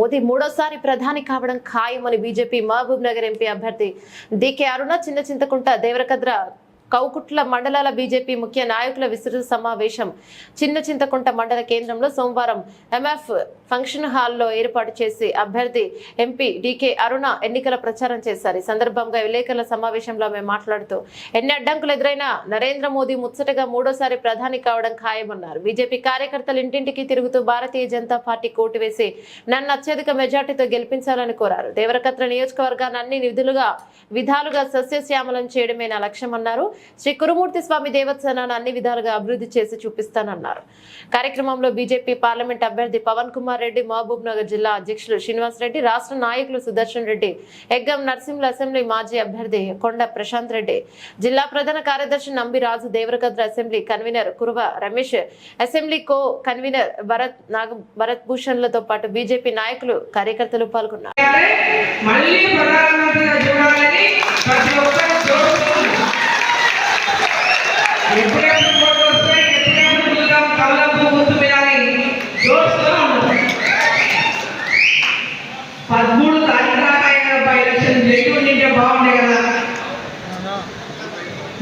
Modi మూడోసారి ప్రధాని కావడం ఖాయమని బీజేపీ మహబూబ్ నగర్ ఎంపీ అభ్యర్థి డికే అరుణ చిన్న చింతకుంట దేవరకద్ర కౌకుట్ల మండలాల బీజేపీ ముఖ్య నాయకుల విస్తృత సమావేశం చిన్న చింతకుంట మండల కేంద్రంలో సోమవారం ఎంఎఫ్ ఫంక్షన్ హాల్లో ఏర్పాటు చేసి అభ్యర్థి ఎంపీ డికే అరుణ ఎన్నికల ప్రచారం చేశారు. ఈ సందర్భంగా విలేకరుల సమావేశంలో ఆమె మాట్లాడుతూ ఎన్ని అడ్డంకులు ఎదురైనా నరేంద్ర మోదీ ముచ్చటగా మూడోసారి ప్రధాని కావడం ఖాయమన్నారు. బీజేపీ కార్యకర్తలు ఇంటింటికి తిరుగుతూ భారతీయ జనతా పార్టీ కోటు వేసి నన్ను అత్యధిక మెజార్టీతో గెలిపించాలని కోరారు. దేవరకత్ర నియోజకవర్గాన్ని అన్ని విధులుగా విధాలుగా సస్యశ్యామలం చేయడమే నా లక్ష్యమన్నారు. శ్రీ కురుమూర్తి స్వామి దేవస్థానాన్ని అన్ని విధాలుగా అభివృద్ధి చేసి చూపిస్తానన్నారు. కార్యక్రమంలో బీజేపీ పార్లమెంట్ అభ్యర్థి పవన్ కుమార్ రెడ్డి మహబూబ్ నగర్ జిల్లా అధ్యక్షులు శ్రీనివాస్ రెడ్డి రాష్ట్ర నాయకులు సుదర్శన్ రెడ్డి ఎగ్గం నర్సింహుల అసెంబ్లీ మాజీ అభ్యర్థి కొండ ప్రశాంత్ రెడ్డి జిల్లా ప్రధాన కార్యదర్శి Nambi Raju Devarakadra assembly convener Kuruva Ramesh assembly co convener Bharat Naga Bharat భూషణ్లతో పాటు బీజేపీ నాయకులు కార్యకర్తలు పాల్గొన్నారు మళ్ళీ ప్రధానమంత్రిగా చూడాలని ప్రతి ఒక్కరు చూస్తున్నారు ఎప్పుడెప్పుడు ఫోటో వస్తాయి ఎప్పుడెప్పుడు చూద్దాం కమలపు గుర్తు మీద అని చూస్తూ ఉన్నారు పదమూడు తారీఖు దాకా అయిన బై ఎలక్షన్ జరిగి ఉండింటే బాగుండే కదా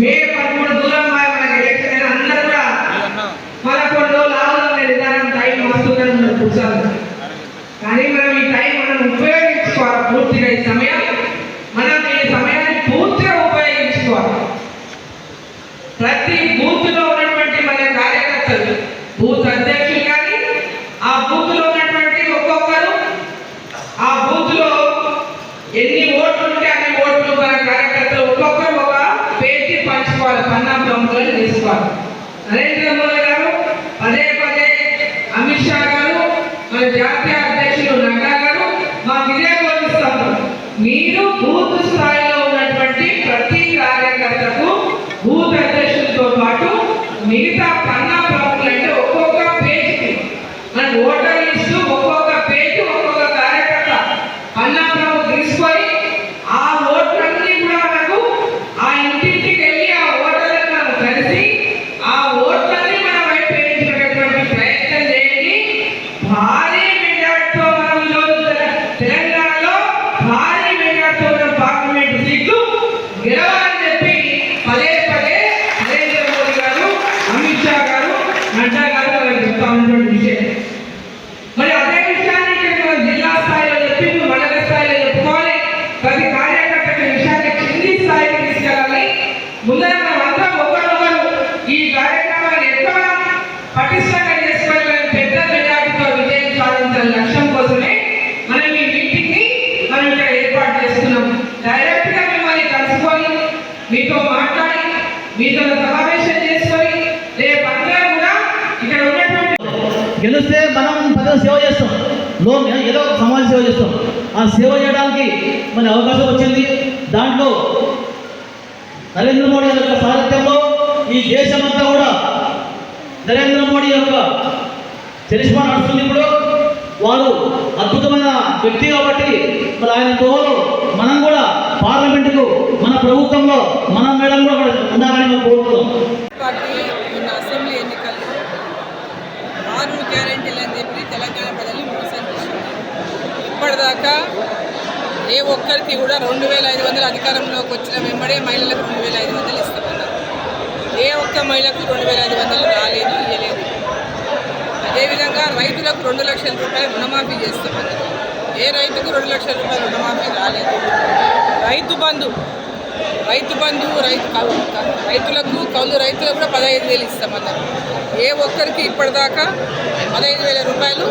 మే పదమూడు దూరం మనకి ఎలక్షన్ అయినా అందరూ కూడా పదకొండు లాభం విధానం టైం వస్తుందని కూర్చోాలి కానీ మనం ఈ టైం మనం ఉపయోగించుకోవాలి పూర్తిగా ఈ సమయం. మనం ఈ సమయాన్ని పూర్తిగా ఉపయోగించుకోవాలి. ప్రతి బూత్లో ఉన్నటువంటి మన కార్యకర్తలు బూత్ అధ్యక్షులు కానీ ఆ బూత్లో ఉన్నటువంటి ఒక్కొక్కరు ఆ బూత్లో ఎన్ని ఓట్లు ఉంటే అన్ని ఓట్లు మన కార్యకర్తలు ఒక్కొక్కరు ఒక పేజీ పంచుకోవాలి పన్నా తీసుకోవాలి నరేంద్ర మోదీ గారు పదే పదే అమిత్ షా గారు మన జాతీయ అధ్యక్షులు నడ్డా గారు మాకు ఇదే బోధిస్తారు మీరు బూత్ స్థాయిలో ఉన్నటువంటి ప్రతి కార్యకర్తకు బూత్ అధ్యక్షులతో పాటు మిగతా పన్నా ప్రముఖులు అంటే ఒక్కొక్క పేజీకి. మన ఓటర్ లిస్టు ఒక్కొక్క పేజీ ఒక్కొక్క కార్యకర్త పన్నా ప్రముఖ తీసుకొని ఆ ఓట్లన్నీ కూడా మనకు ఆ ఇంటింటికి వెళ్ళి ఆ ఓటర్లను మనం కలిసి ఆ ఓట్లన్నీ మన వైపు వేయించుకునేటువంటి ప్రయత్నం చేయండి భారీ మెజార్టీతో మనం ఈరోజు తెల- తెలంగాణలో భారీ మెజార్టీతో మనం పార్లమెంట్ సీట్లు గెలవాలని చెప్పి పదే పదే నరేంద్ర మోదీ గారు అమిత్ షా గారు నడ్డా గారు మనకు చెప్తా ఉన్నటువంటి విషయం మరి అదే విషయాన్ని ఇక్కడ మనం జిల్లా స్థాయిలో చెప్పి మండల స్థాయిలో చెప్పుకోవాలి ప్రతి కార్యకర్తకి విషయాన్ని కింది స్థాయికి తీసుకెళ్ళాలి ముందర మనం అందరం ఒకరినొకరు ఈ కార్యక్రమాన్ని ఎక్కువ పటిష్టంగా చేసుకొని మనం పెద్ద మెజార్టీతో విజయం సాధించాలి లక్ష్యం కోసమే మనం ఈ మీటింగ్ని మనం ఇక్కడ ఏర్పాటు చేస్తున్నాం డైరెక్ట్గా మిమ్మల్ని కలుసుకొని మీతో మాట్లాడి మీతో సమావేశం చేసుకొని రేపు అందరం కూడా ఇక్కడ ఉన్నటువంటి గెలిస్తే మనం పదవి సేవ చేస్తాం. లోన్ ఏదో సమాజ సేవ చేస్తాం. ఆ సేవ చేయడానికి మన అవకాశం వచ్చింది. దాంట్లో నరేంద్ర మోడీ యొక్క సారథ్యంలో ఈ దేశమంతా కూడా నరేంద్ర మోడీ యొక్క చరిష్మా నడుస్తుంది ఇప్పుడు. వారు అద్భుతమైన వ్యక్తి కాబట్టి మరి ఆయన తోలో పార్లమెంటుకు మన ప్రభుత్వంలో మన మేడం కూడా ఉండాలని మేము కోరుకుంటున్నాం. అసెంబ్లీ ఎన్నికల్లో ఆరు గ్యారెంటీలు అని చెప్పి తెలంగాణ ప్రజల్ని మోసం చేసింది. ఇప్పటిదాకా ఏ ఒక్కరికి కూడా రెండు వేల ఐదు వందల అధికారంలోకి వచ్చిన వెంబడే మహిళలకు రెండు వేల ఐదు వందలు ఇస్తామన్నారు ఏ ఒక్క మహిళకు రెండు వేల ఐదు వందలు రాలేదు ఇవ్వలేదు అదేవిధంగా రైతులకు రెండు లక్షల రూపాయలు రుణమాఫీ చేస్తామన్నారు ఏ రైతుకు రెండు లక్షల రూపాయలు రుణమాఫీ రాలేదు? రైతు బంధు. రైతు బంధు రైతు కౌలు రైతులకు కౌలు రైతులకు కూడా పదహైదు వేలు ఇస్తామన్నారు ఏ ఒక్కరికి ఇప్పటిదాకా పదహైదు వేల రూపాయలు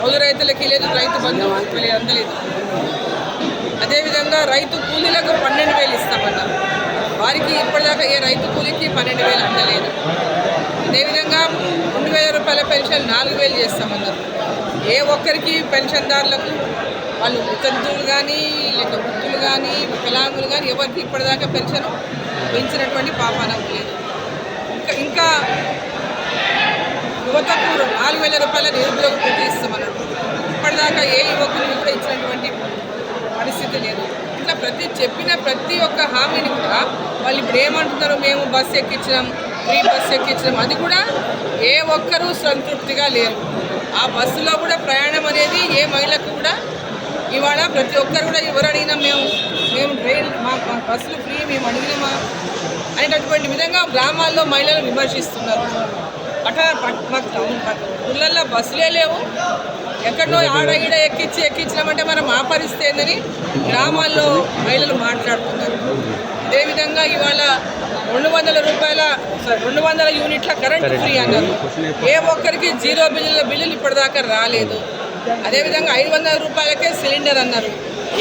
కౌలు రైతులకి లేదు రైతు బంధు అందలేదు. అదేవిధంగా రైతు కూలీలకు పన్నెండు వేలు ఇస్తామన్నారు వారికి ఇప్పటిదాకా ఏ రైతు కూలీకి పన్నెండు వేలు అందలేదు. అదేవిధంగా రెండు వేల రూపాయల పెన్షన్ నాలుగు వేలు చేస్తామన్నారు. ఏ ఒక్కరికి పెన్షన్దారులకు వాళ్ళు వితంతువులు కానీ లేక వృద్ధులు కానీ వికలాంగులు కానీ ఎవరికి ఇప్పటిదాకా పెన్షన్ పెంచినటువంటి పాపాన లేదు. ఇంకా ఇంకా యువతకు నాలుగు వేల రూపాయల నిరుద్యోగ వృత్తి ఇస్తామన్నారు. ఇప్పటిదాకా ఏ యువకులు కూడా ఇచ్చినటువంటి పరిస్థితి లేదు. ఇట్లా ప్రతి చెప్పిన ప్రతి ఒక్క హామీని కూడా వాళ్ళు ఇప్పుడు ఏమంటున్నారు మేము బస్సు ఎక్కించినాం ఫ్రీ బస్సు ఎక్కించినాం అది కూడా ఏ ఒక్కరూ సంతృప్తిగా లేరు. ఆ బస్సులో కూడా ప్రయాణం అనేది ఏ మహిళకు కూడా ఇవాళ ప్రతి ఒక్కరు కూడా ఎవరు అడిగినా మేము మేము ట్రైన్ మా బస్సులు ఫ్రీ మేము అడిగినామా అనేటటువంటి విధంగా గ్రామాల్లో మహిళలు విమర్శిస్తున్నారు. అట్లా మాకు టౌన్ ఊళ్ళల్లో బస్సులే లేవు. ఎక్కడో ఆడ ఈడ ఎక్కించి ఎక్కించినామంటే మరి మా పరిస్థితి ఏందని గ్రామాల్లో మహిళలు మాట్లాడుతున్నారు. అదేవిధంగా ఇవాళ రెండు వందల రూపాయల రెండు వందల యూనిట్ల కరెంట్ ఫ్రీ అన్నారు. ఏ ఒక్కరికి జీరో బిల్లుల బిల్లులు ఇప్పటిదాకా రాలేదు. అదేవిధంగా ఐదు వందల రూపాయలకే సిలిండర్ అన్నారు.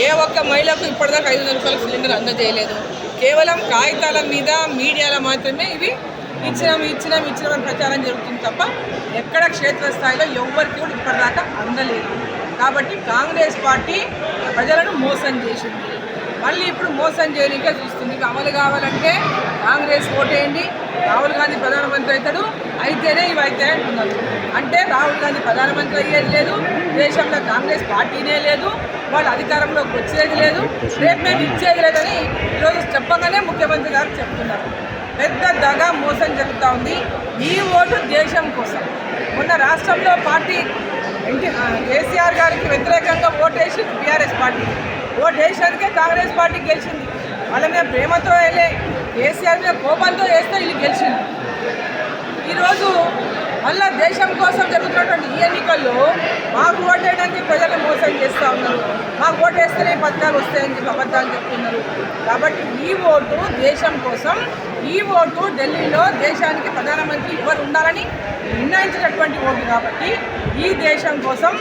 ఏ ఒక్క మహిళకు ఇప్పటిదాకా ఐదు వందల రూపాయల సిలిండర్ అందజేయలేదు. కేవలం కాగితాల మీద మీడియాలో మాత్రమే ఇవి ఇచ్చినాం ఇచ్చినాం ఇచ్చినామని ప్రచారం జరుగుతుంది తప్ప ఎక్కడ క్షేత్రస్థాయిలో ఎవ్వరికి కూడా ఇప్పటిదాకా అందలేదు. కాబట్టి కాంగ్రెస్ పార్టీ ప్రజలను మోసం చేసింది. మళ్ళీ ఇప్పుడు మోసం చేయడానికే చూస్తుంది. ఇవి అమలు కావాలంటే కాంగ్రెస్ ఓటేయండి. రాహుల్ గాంధీ ప్రధానమంత్రి అవుతాడు. అయితేనే ఇవి అయితే అంటున్నారు. అంటే రాహుల్ గాంధీ ప్రధానమంత్రి అయ్యేది లేదు. దేశంలో కాంగ్రెస్ పార్టీనే లేదు. వాళ్ళు అధికారంలోకి వచ్చేది లేదు. రేపు మేము ఇచ్చేది లేదని ఈరోజు చెప్పగానే ముఖ్యమంత్రి గారు చెప్తున్నారు. పెద్ద దగ మోసం జరుగుతూ ఉంది. ఈ ఓటు దేశం కోసం. మొన్న రాష్ట్రంలో పార్టీ ఎన్టీ కేసీఆర్ గారికి వ్యతిరేకంగా ఓటేసి బీఆర్ఎస్ పార్టీ. ఓటేసినందుకే కాంగ్రెస్ పార్టీ గెలిచింది. వాళ్ళ మీద ప్రేమతో వెళ్ళే కేసీఆర్ మీద కోపంతో వేస్తే వీళ్ళు గెలిచింది ఈరోజు మళ్ళా దేశం కోసం జరుగుతున్నటువంటి ఈ ఎన్నికల్లో మాకు ఓటేయడానికి ప్రజలు మోసం చేస్తూ ఉన్నారు. మాకు ఓటేస్తేనే పథకాలు వస్తాయని చెప్పి అబద్ధాలు చెప్తున్నారు. కాబట్టి ఈ ఓటు దేశం కోసం ఈ ఓటు ఢిల్లీలో దేశానికి ప్రధానమంత్రి ఎవరు ఉండాలని నిర్ణయించినటువంటి ఓటు కాబట్టి ఈ దేశం కోసం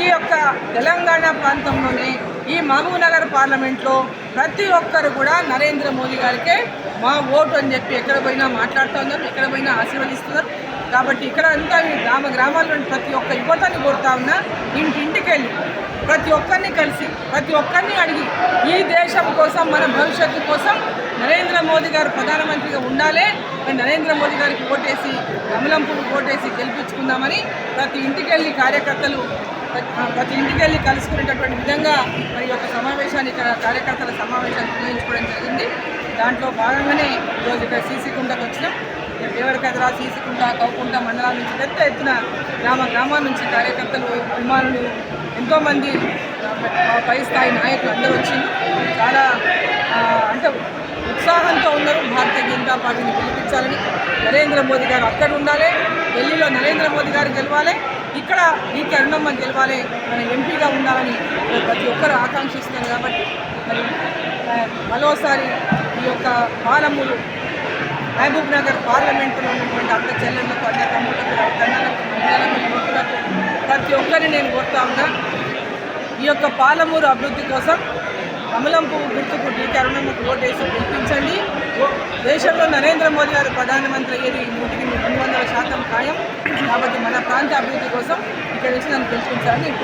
ఈ యొక్క తెలంగాణ ప్రాంతంలోనే ఈ మహబూబ్నగర్ పార్లమెంట్లో ప్రతి ఒక్కరు కూడా నరేంద్ర మోదీ గారికే మా ఓటు అని చెప్పి ఎక్కడ పోయినా మాట్లాడుతున్నారు ఎక్కడ పోయినా ఆశీర్వదిస్తున్నారు. కాబట్టి ఇక్కడ అంతా గ్రామ గ్రామాల్లో ప్రతి ఒక్క యువతని కోరుతా ఉన్నా ఇంటింటికి వెళ్ళి ప్రతి ఒక్కరిని కలిసి ప్రతి ఒక్కరిని అడిగి ఈ దేశం కోసం మన భవిష్యత్తు కోసం నరేంద్ర మోదీ గారు ప్రధానమంత్రిగా ఉండాలి నరేంద్ర మోదీ గారికి ఓటేసి కమలం పువ్వు ఓటేసి గెలిపించుకుందామని ప్రతి ఇంటికెళ్ళి కార్యకర్తలు ప్రతి- ఇంటికి వెళ్ళి కలుసుకునేటటువంటి విధంగా మరి ఈ యొక్క సమావేశాన్ని ఇక్కడ కార్యకర్తల సమావేశాన్ని నిర్వహించుకోవడం జరిగింది. దాంట్లో భాగంగానే ఈరోజు ఇక్కడ సీసీ కుండకు వచ్చినాం. ఇక్కడ దేవరకద్ర సీసీకుంట కౌకుంట మండలాల నుంచి పెద్ద ఎత్తున గ్రామ గ్రామాల నుంచి కార్యకర్తలు అభిమానులు ఎంతోమంది పై స్థాయి నాయకులు అందరూ వచ్చి చాలా అంటే ఉత్సాహంతో ఉన్నారు. భారతీయ జనతా పార్టీని గెలిపించాలని నరేంద్ర మోదీ గారు అక్కడ ఉండాలి. ఢిల్లీలో నరేంద్ర మోదీ గారు గెలవాలి. ఇక్కడ ఈ కరుణమ్మ గెలవాలి మన ఎంపీగా ఉండాలని ప్రతి ఒక్కరు ఆకాంక్షిస్తున్నారు కాబట్టి మరి మరోసారి ఈ యొక్క పాలమూరు మహబూబ్ నగర్ పార్లమెంటులో ఉన్నటువంటి అక్క చెల్లెళ్ళకు అన్న తమ్ముళ్ళకు అన్నలకు మహిళలకు యువకులకు ప్రతి ఒక్కరిని నేను కోరుతా ఉన్నా. ఈ యొక్క పాలమూరు అభివృద్ధి కోసం కమలంపు గుర్తుకు డీకే అరుణమ్మకు ఓటేసి గెలిపించండి. దేశంలో నరేంద్ర మోదీ గారు ప్రధానమంత్రి అయ్యేది నూటికి రెండు వందల శాతం ఖాయం. కాబట్టి మన ప్రాంత అభివృద్ధి కోసం ఇక్కడ నుంచి నన్ను గెలిపించాలని నేను